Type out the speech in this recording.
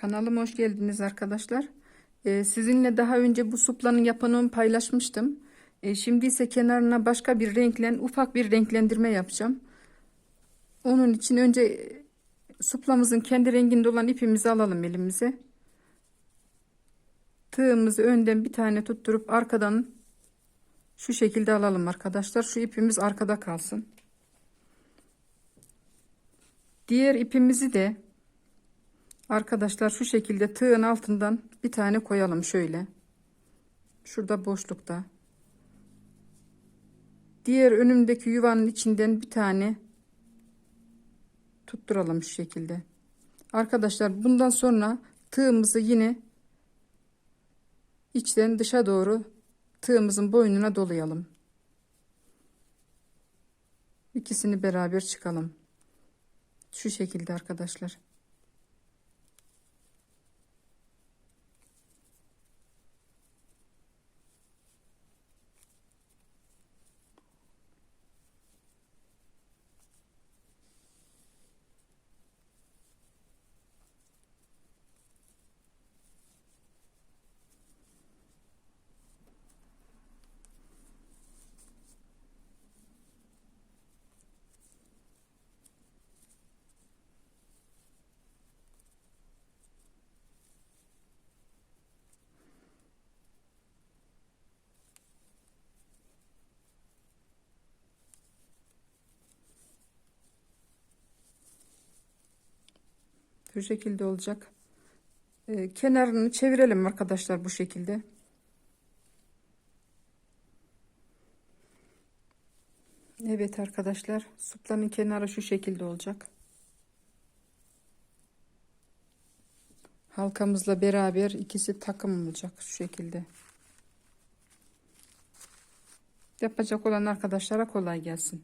Kanalıma hoş geldiniz arkadaşlar. Ee, sizinle daha önce bu suplanın yapımını paylaşmıştım. Ee, şimdi ise kenarına başka bir renklen ufak bir renklendirme yapacağım. Onun için önce e, suplamızın kendi renginde olan ipimizi alalım elimize. Tığımızı önden bir tane tutturup arkadan şu şekilde alalım arkadaşlar. Şu ipimiz arkada kalsın. Diğer ipimizi de Arkadaşlar şu şekilde tığın altından bir tane koyalım şöyle. Şurada boşlukta. Diğer önümdeki yuvanın içinden bir tane tutturalım şu şekilde. Arkadaşlar bundan sonra tığımızı yine içten dışa doğru tığımızın boynuna dolayalım. İkisini beraber çıkalım. Şu şekilde arkadaşlar. Bu şekilde olacak. Ee, kenarını çevirelim arkadaşlar bu şekilde. Evet arkadaşlar suplanın kenarı şu şekilde olacak. Halkamızla beraber ikisi takım olacak şu şekilde. Yapacak olan arkadaşlara kolay gelsin.